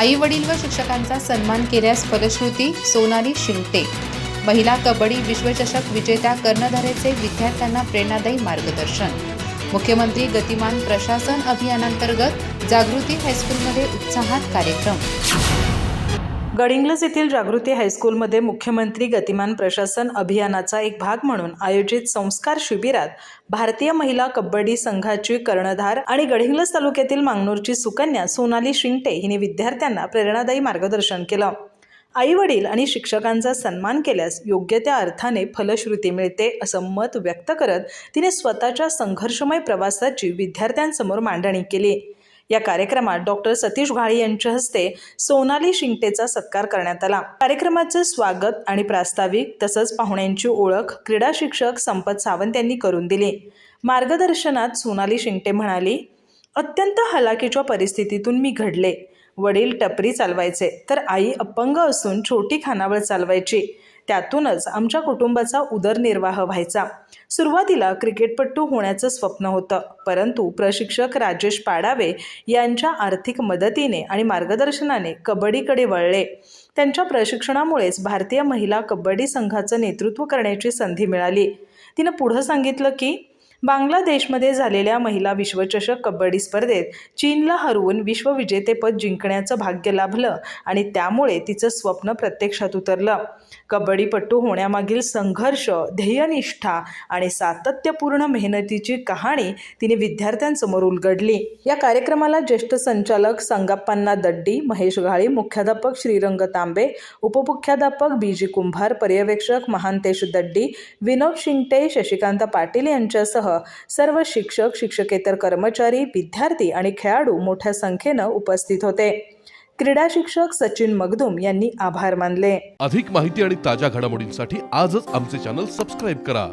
आई वडील व शिक्षकांचा सन्मान केल्यास फलश्रुती सोनाली शिंगटे. महिला कबड्डी विश्वचषक विजेत्या कर्णधारेचे विद्यार्थ्यांना प्रेरणादायी मार्गदर्शन. मुख्यमंत्री गतिमान प्रशासन अभियानांतर्गत जागृती हायस्कूलमध्ये उत्साहात कार्यक्रम. गडिंग्लज येथील जागृती हायस्कूलमध्ये मुख्यमंत्री गतिमान प्रशासन अभियानाचा एक भाग म्हणून आयोजित संस्कार शिबिरात भारतीय महिला कबड्डी संघाची कर्णधार आणि गडिंग्लज तालुक्यातील मांगनूरची सुकन्या सोनाली शिंगटे हिने विद्यार्थ्यांना प्रेरणादायी मार्गदर्शन केलं. आई वडील आणि शिक्षकांचा सन्मान केल्यास योग्य त्या अर्थाने फलश्रुती मिळते असं मत व्यक्त करत तिने स्वतःच्या संघर्षमय प्रवासाची विद्यार्थ्यांसमोर मांडणी केली. या कार्यक्रमात डॉक्टर सतीश घाळे यांच्या हस्ते सोनाली शिंगटेचा सत्कार करण्यात आला. कार्यक्रमाचं स्वागत आणि प्रास्ताविक तसंच पाहुण्यांची ओळख क्रीडा शिक्षक संपत सावंत यांनी करून दिली. मार्गदर्शनात सोनाली शिंगटे म्हणाली अत्यंत हलाखीच्या परिस्थितीतून मी घडले. वडील टपरी चालवायचे तर आई अपंग असून छोटी खानावळ चालवायची. त्यातूनच आमच्या कुटुंबाचा उदरनिर्वाह व्हायचा. सुरुवातीला क्रिकेटपट्टू होण्याचं स्वप्न होतं परंतु प्रशिक्षक राजेश पाडावे यांच्या आर्थिक मदतीने आणि मार्गदर्शनाने कबड्डीकडे वळले. त्यांच्या प्रशिक्षणामुळेच भारतीय महिला कबड्डी संघाचं नेतृत्व करण्याची संधी मिळाली. तिनं पुढं सांगितलं की बांगलादेशमध्ये झालेल्या महिला विश्वचषक कबड्डी स्पर्धेत चीनला हरवून विश्वविजेतेपद जिंकण्याचं भाग्य लाभलं आणि त्यामुळे तिचं स्वप्न प्रत्यक्षात उतरलं. कबड्डीपटू होण्यामागील संघर्ष ध्येयनिष्ठा आणि सातत्यपूर्ण मेहनतीची कहाणी तिने विद्यार्थ्यांसमोर उलगडली. या कार्यक्रमाला ज्येष्ठ संचालक संगाप्पांना दड्डी महेश घाळी मुख्याध्यापक श्रीरंग तांबे उपमुख्याध्यापक बी जी कुंभार पर्यवेक्षक महांतेश दड्डी विनोद शिंगटे शशिकांत पाटील यांच्यासह सर्व शिक्षक शिक्षकेतर कर्मचारी विद्यार्थी आणि खेळाडू मोठ्या संख्येनं उपस्थित होते. क्रीडा शिक्षक सचिन मगदुम यांनी आभार मानले. अधिक माहिती आणि ताज्या घडामोडींसाठी आजच आमचे चॅनल सबस्क्राईब करा.